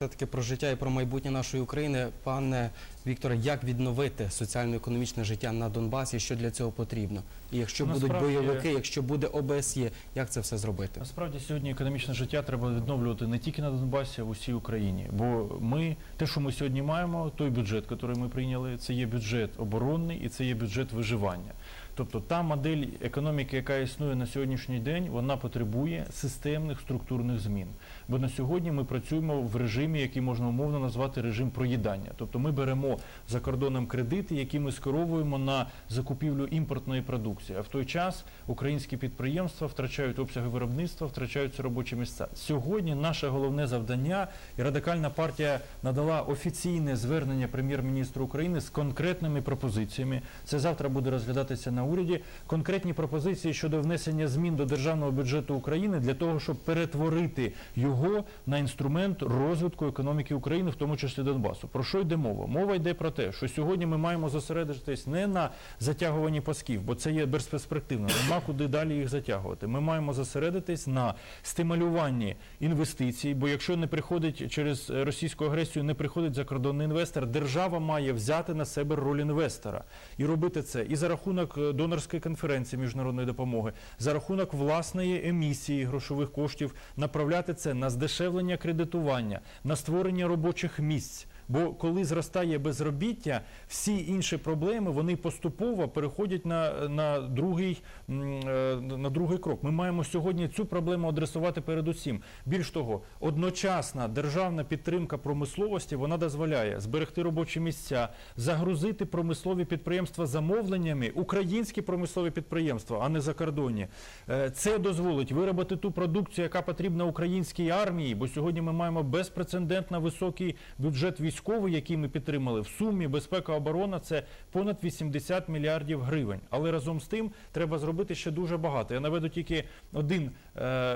Все-таки про життя і про майбутнє нашої України. Пане Вікторе, як відновити соціально-економічне життя на Донбасі? Що для цього потрібно? І якщо будуть бойовики, якщо буде ОБСЄ, як це все зробити? Насправді сьогодні економічне життя треба відновлювати не тільки на Донбасі, а в усій Україні. Бо ми, те, що ми сьогодні маємо, той бюджет, який ми прийняли, це є бюджет оборонний і це є бюджет виживання. Тобто та модель економіки, яка існує на сьогоднішній день, вона потребує системних структурних змін. Бо на сьогодні ми працюємо в режимі, який можна умовно назвати режим проїдання. Тобто ми беремо за кордоном кредити, які ми скеровуємо на закупівлю імпортної продукції. А в той час українські підприємства втрачають обсяги виробництва, втрачаються робочі місця. Сьогодні наше головне завдання, і радикальна партія надала офіційне звернення прем'єр-міністру України з конкретними пропозиціями. Це завтра буде розглядатися на уряді. Конкретні пропозиції щодо внесення змін до державного бюджету України для того, щоб перетворити його на інструмент розвитку економіки України, в тому числі Донбасу. Про що йде мова? Мова йде про те, що сьогодні ми маємо зосередитись не на затягуванні пасків, бо це є безперспективно. Нема куди далі їх затягувати. Ми маємо зосередитись на стимулюванні інвестицій. Бо якщо не приходить через російську агресію, не приходить закордонний інвестор, держава має взяти на себе роль інвестора і робити це і за рахунок донорської конференції міжнародної допомоги, за рахунок власної емісії грошових коштів, направляти це на здешевлення кредитування, на створення робочих місць. Бо коли зростає безробіття, всі інші проблеми вони поступово переходять на, на, другий, е, на другий крок. Ми маємо сьогодні цю проблему адресувати передусім. Більш того, одночасна державна підтримка промисловості вона дозволяє зберегти робочі місця, загрузити промислові підприємства замовленнями, українські промислові підприємства, а не закордонні. Е, Це дозволить виробити ту продукцію, яка потрібна українській армії, бо сьогодні ми маємо безпрецедентно високий бюджет військовий, який ми підтримали. В сумі безпека оборона це понад 80 мільярдів гривень. Але разом з тим треба зробити ще дуже багато. Я наведу тільки один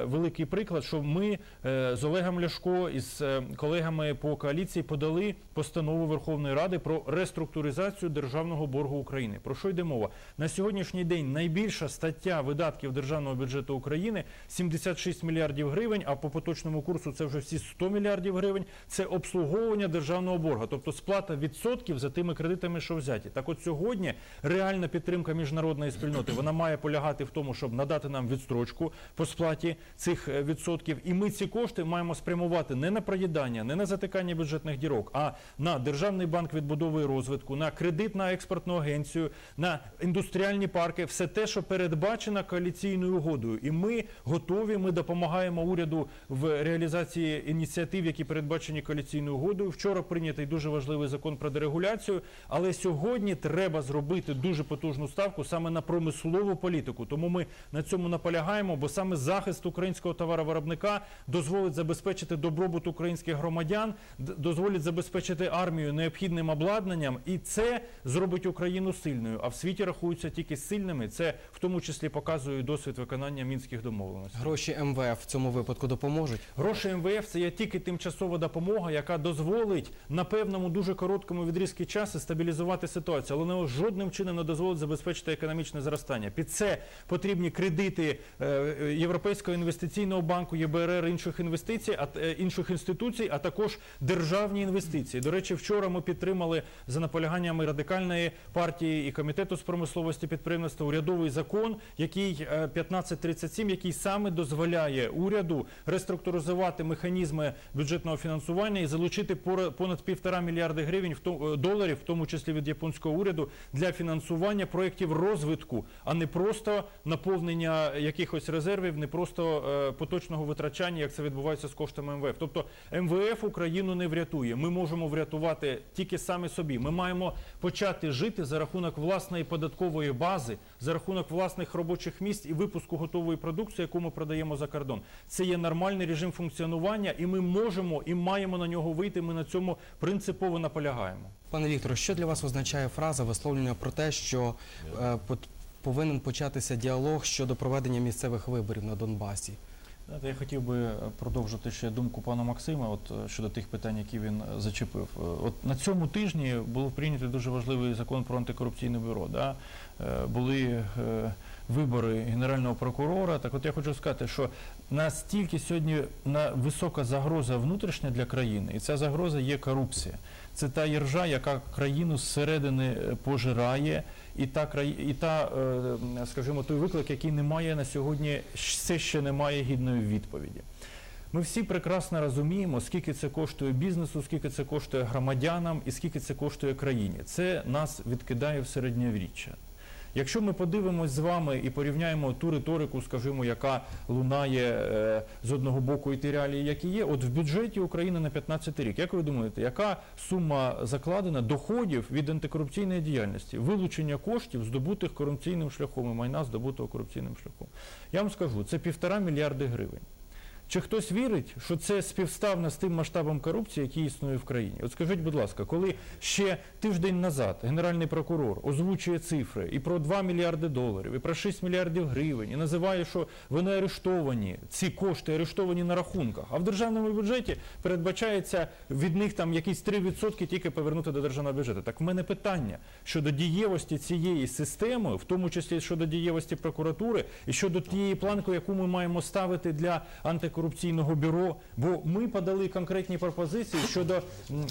великий приклад, що ми е, з Олегом Ляшко і з е, колегами по коаліції подали постанову Верховної Ради про реструктуризацію державного боргу України. Про що йде мова? На сьогоднішній день найбільша стаття видатків державного бюджету України 76 мільярдів гривень, а по поточному курсу це вже всі 100 мільярдів гривень. Це обслуговування державного боргу, тобто сплата відсотків за тими кредитами, що взяті. Так от сьогодні реальна підтримка міжнародної спільноти вона має полягати в тому, щоб надати нам відстрочку по сплаті цих е, відсотків. І ми ці кошти маємо спрямувати не на проїдання, не на затикання бюджетних дірок, а на державний банк відбудови і розвитку, на кредит на експортну агенцію, на індустріальні парки, все те, що передбачено коаліційною угодою. І ми готові. Ми допомагаємо уряду в реалізації ініціатив, які передбачені коаліційною угодою. Вчора прийнятий дуже важливий закон про дерегуляцію. Але сьогодні треба зробити дуже потужну ставку саме на промислову політику. Тому ми на цьому наполягаємо, бо саме захист українського товаровиробника дозволить забезпечити добробут українських громадян, дозволить забезпечити армію необхідним обладнанням, і це зробить Україну сильною. А в світі рахуються тільки сильними. Це в тому числі показує досвід виконання мінських домовленостей. Гроші МВФ в цьому випадку допоможуть? Гроші МВФ це є тільки тимчасова допомога, яка дозволить на певному дуже короткому відрізку часу стабілізувати ситуацію, але вона жодним чином не дозволить забезпечити економічне зростання. Під це потрібні кредити е, е, Європейського інвестиційного банку, ЄБРР, інших інвестицій, а е, інших інституцій, а також державні інвестиції. До речі, вчора ми підтримали за наполяганнями радикальної партії і комітету з промисловості підприємництва урядовий закон, який е, 1537, який саме дозволяє уряду реструктуризувати механізми бюджетного фінансування і залучити понад півтора мільярди гривень в е, доларів, в тому числі від японського уряду, для фінансування проєктів розвитку, а не просто наповнення якихось резервів, не просто е, поточного витрачання, як це відбувається з коштами МВФ. Тобто МВФ Україну не врятує. Ми можемо врятувати тільки самі собі. Ми маємо почати жити за рахунок власної податкової бази, за рахунок власних робочих місць і випуску готової продукції, яку ми продаємо за кордон. Це є нормальний режим функціонування, і ми можемо і маємо на нього вийти. Ми на цьому принципово наполягаємо. Пане Вікторе, що для вас означає фраза висловлення про те, що е, повинен початися діалог щодо проведення місцевих виборів на Донбасі? Я хотів би продовжити ще думку пана Максима, от е, щодо тих питань, які він е, зачепив. Е, От на цьому тижні був прийнятий дуже важливий закон про антикорупційне бюро. Да? Були вибори генерального прокурора. Так, от я хочу сказати, що настільки сьогодні на висока загроза внутрішня для країни, і ця загроза є корупція. Це та іржа, яка країну зсередини е, пожирає, і та і та, е, скажімо, той виклик, який не має на сьогодні, все ще не має гідної відповіді. Ми всі прекрасно розуміємо, скільки це коштує бізнесу, скільки це коштує громадянам і скільки це коштує країні. Це нас відкидає в середньовіччя. Якщо ми подивимось з вами і порівняємо ту риторику, скажімо, яка лунає е, з одного боку і ті реалії, які є, от в бюджеті України на 15 рік, як ви думаєте, яка сума закладена доходів від антикорупційної діяльності, вилучення коштів, здобутих корупційним шляхом і майна здобутого корупційним шляхом? Я вам скажу, це півтора мільярди гривень. Чи хтось вірить, що це співставно з тим масштабом корупції, який існує в країні? От скажіть, будь ласка, коли ще тиждень назад генеральний прокурор озвучує цифри і про 2 мільярди доларів, і про 6 мільярдів гривень, і називає, що вони арештовані, ці кошти арештовані на рахунках, а в державному бюджеті передбачається від них там якісь 3% тільки повернути до державного бюджету. Так в мене питання щодо дієвості цієї системи, в тому числі щодо дієвості прокуратури, і щодо тієї планки, яку ми маємо ставити для антикорупційного бюро. Бо ми подали конкретні пропозиції щодо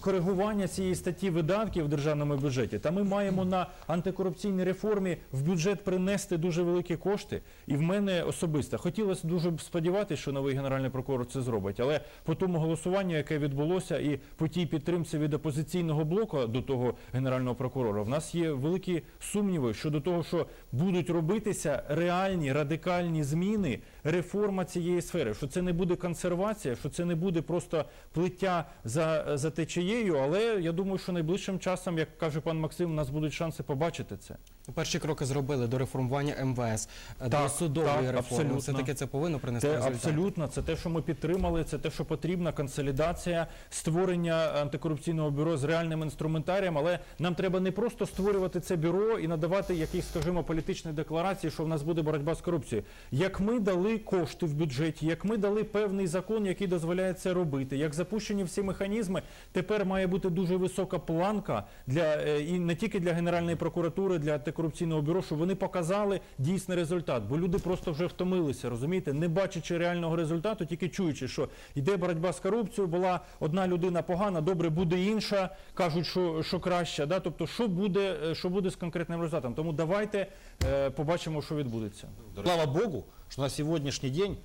коригування цієї статті видатків в державному бюджеті. Та ми маємо на антикорупційній реформі в бюджет принести дуже великі кошти. І в мене особисто хотілося дуже сподіватися, що новий генеральний прокурор це зробить. Але по тому голосуванню, яке відбулося, і по тій підтримці від опозиційного блоку до того генерального прокурора, в нас є великі сумніви щодо того, що будуть робитися реальні радикальні зміни, реформа цієї сфери. Що це не буде консервація, що це не буде просто плиття за, за течією. Але я думаю, що найближчим часом, як каже пан Максим, у нас будуть шанси побачити це. Перші кроки зробили до реформування МВС, Так, до судової так, реформи. абсолютно. Все-таки це повинно принести Це результат. абсолютно це те, що ми підтримали. Це те, що потрібна консолідація, створення антикорупційного бюро з реальним інструментарієм. Але нам треба не просто створювати це бюро і надавати якісь, скажімо, політичні декларації, що в нас буде боротьба з корупцією. Як ми дали кошти в бюджеті, як ми дали певний закон, який дозволяє це робити, як запущені всі механізми, тепер має бути дуже висока планка для е, і не тільки для Генеральної прокуратури, для антикорупційного бюро, щоб вони показали дійсний результат. Бо люди просто вже втомилися, розумієте, не бачачи реального результату, тільки чуючи, що йде боротьба з корупцією, була одна людина погана, добре буде інша, кажуть, що, що краще. Да? Тобто, що буде, е, що буде з конкретним результатом? Тому давайте е, побачимо, що відбудеться. Слава Богу, что на сегодняшний день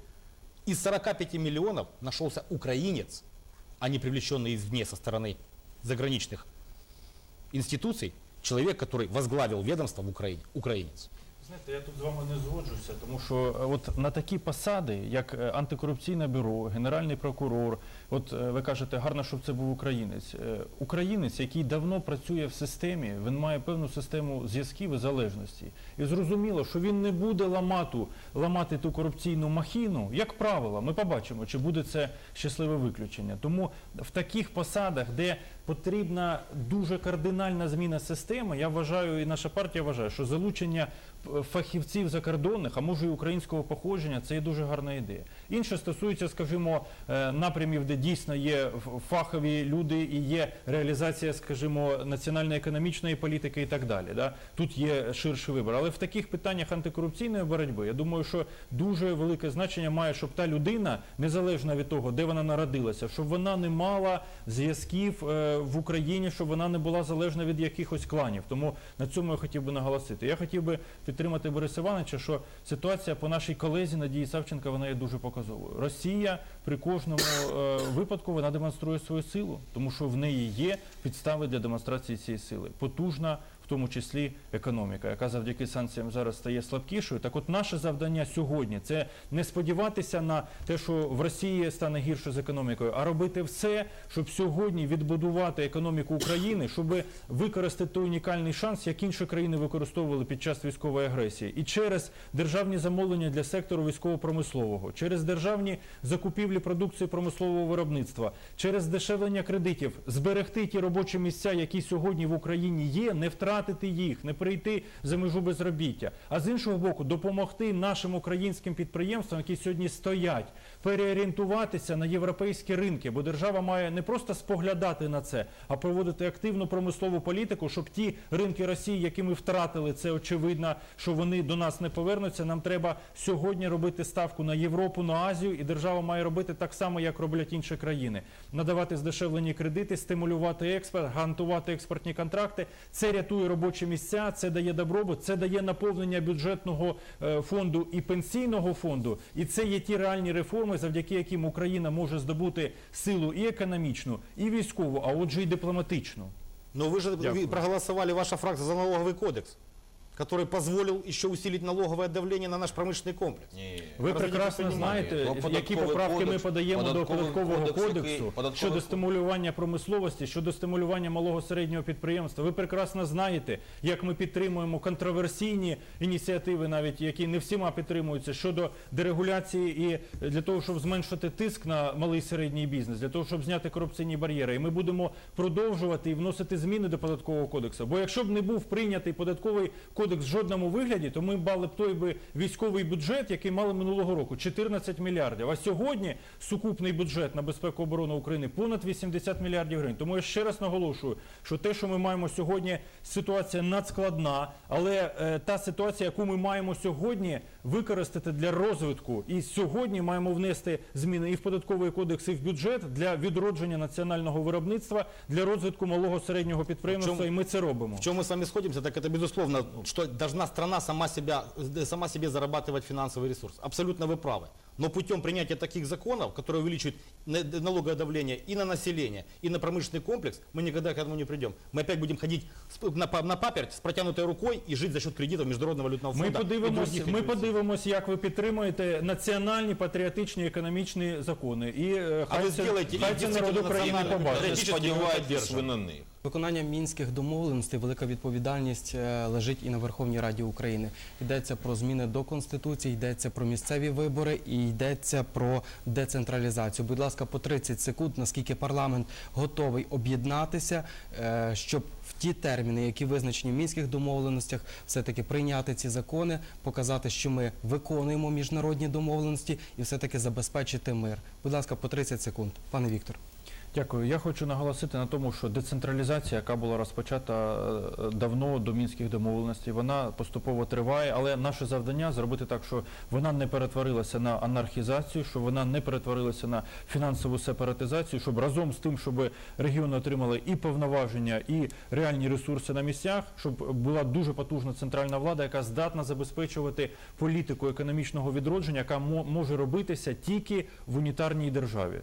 из 45 миллионов нашелся украинец, а не привлеченный извне со стороны заграничных институций, человек, который возглавил ведомство в Украине, украинец. Знаєте, я тут з вами не згоджуся, тому що е, от на такі посади, як е, антикорупційне бюро, генеральний прокурор, от е, ви кажете, гарно, щоб це був українець. Українець, який давно працює в системі, він має певну систему зв'язків і залежності. І зрозуміло, що він не буде ламати, ламати ту корупційну махіну, як правило, ми побачимо, чи буде це щасливе виключення. Тому в таких посадах, де потрібна дуже кардинальна зміна системи, я вважаю, і наша партія вважає, що залучення е, фахівців закордонних, а може і українського походження, це є дуже гарна ідея. Інше стосується, скажімо, е, напрямів, де дійсно є фахові люди і є реалізація, скажімо, національно-економічної політики і так далі. Да? Тут є ширший вибір. Але в таких питаннях антикорупційної боротьби, я думаю, що дуже велике значення має, щоб та людина, незалежно від того, де вона народилася, щоб вона не мала зв'язків е, в Україні, щоб вона не була залежна від якихось кланів. Тому на цьому я хотів би наголосити. Я хотів би підтримати Бориса Івановича, що ситуація по нашій колезі Надії Савченка вона є дуже показовою. Росія при кожному е, випадку вона демонструє свою силу, тому що в неї є підстави для демонстрації цієї сили. Потужна, в тому числі економіка, яка завдяки санкціям зараз стає слабкішою. Так от наше завдання сьогодні це не сподіватися на те, що в Росії стане гірше з економікою, а робити все, щоб сьогодні відбудувати економіку України, щоб використати той унікальний шанс, як інші країни використовували під час військової агресії, і через державні замовлення для сектору військово-промислового, через державні закупівлі продукції промислового виробництва, через дешевлення кредитів, зберегти ті робочі місця, які сьогодні в Україні є, не втратити втратити їх, не прийти за межу безробіття. А з іншого боку, допомогти нашим українським підприємствам, які сьогодні стоять, переорієнтуватися на європейські ринки, бо держава має не просто споглядати на це, а проводити активну промислову політику, щоб ті ринки Росії, які ми втратили, це очевидно, що вони до нас не повернуться. Нам треба сьогодні робити ставку на Європу, на Азію, і держава має робити так само, як роблять інші країни: надавати здешевлені кредити, стимулювати експорт, гарантувати експортні контракти. Це рятує робочі місця, це дає добробут, це дає наповнення бюджетного е, фонду і пенсійного фонду. І це є ті реальні реформи, завдяки яким Україна може здобути силу і економічну, і військову, а отже, і дипломатичну. Но вы же Дякую. вы проголосовали, ваша фракция, за налоговый кодекс, который позволил еще усилить налоговое давление на наш промышленный комплекс. Ні. Ви Разве прекрасно не знаєте, Про податковий які поправки ми кодекс, подаємо до податковий податкового кодекс, який- кодексу податковий щодо кодекс. стимулювання промисловості, щодо стимулювання малого середнього підприємства. Ви прекрасно знаєте, як ми підтримуємо контроверсійні ініціативи, навіть які не всіма підтримуються щодо дерегуляції і для того, щоб зменшити тиск на малий і середній бізнес, для того, щоб зняти корупційні бар'єри. І ми будемо продовжувати і вносити зміни до податкового кодексу. Бо якщо б не був прийнятий податковий кодекс в жодному вигляді, то ми мали б той би військовий бюджет, який мали минулого року 14 мільярдів. А сьогодні сукупний бюджет на безпеку оборони України понад 80 мільярдів гривень. Тому я ще раз наголошую, що те, що ми маємо сьогодні, ситуація надскладна, але е, та ситуація, яку ми маємо сьогодні, використати для розвитку. І сьогодні маємо внести зміни і в податковий кодекс, і в бюджет для відродження національного виробництва, для розвитку малого середнього підприємства. чому- І ми це робимо. В чем мы с вами сходимся, так это безусловно, что должна страна сама, себя, э, сама себе зарабатывать финансовый ресурс. Абсолютно вы правы. Но путем принятия таких законов, которые увеличивают на- налоговое давление и на население, и на промышленный комплекс, мы никогда к этому не придем. Мы опять будем ходить с- на, па- на паперть с протянутой рукой и жить за счет кредитов Международного валютного Ми фонда. и подивимось, других ми институций. подивимось, як ви підтримуєте національні патріотичні економічні закони. І е, А хай ви це, зробите хай це народ дійсно України національне побачить. Не Теоретично сподівайтесь піддержано. ви на них. Виконання мінських домовленостей, велика відповідальність е, лежить і на Верховній Раді України. Йдеться про зміни до Конституції, йдеться про місцеві вибори і йдеться про децентралізацію. Будь ласка, по 30 секунд, наскільки парламент готовий об'єднатися, е, щоб в ті терміни, які визначені в мінських домовленостях, все-таки прийняти ці закони, показати, що ми виконуємо міжнародні домовленості і все-таки забезпечити мир. Будь ласка, по 30 секунд, пане Віктор. Дякую. Я хочу наголосити на тому, що децентралізація, яка була розпочата е, давно до мінських домовленостей, вона поступово триває, але наше завдання зробити так, що вона не перетворилася на анархізацію, щоб вона не перетворилася на фінансову сепаратизацію, щоб разом з тим, щоб регіони отримали і повноваження, і реальні ресурси на місцях, щоб була дуже потужна центральна влада, яка здатна забезпечувати політику економічного відродження, яка мо- може робитися тільки в унітарній державі.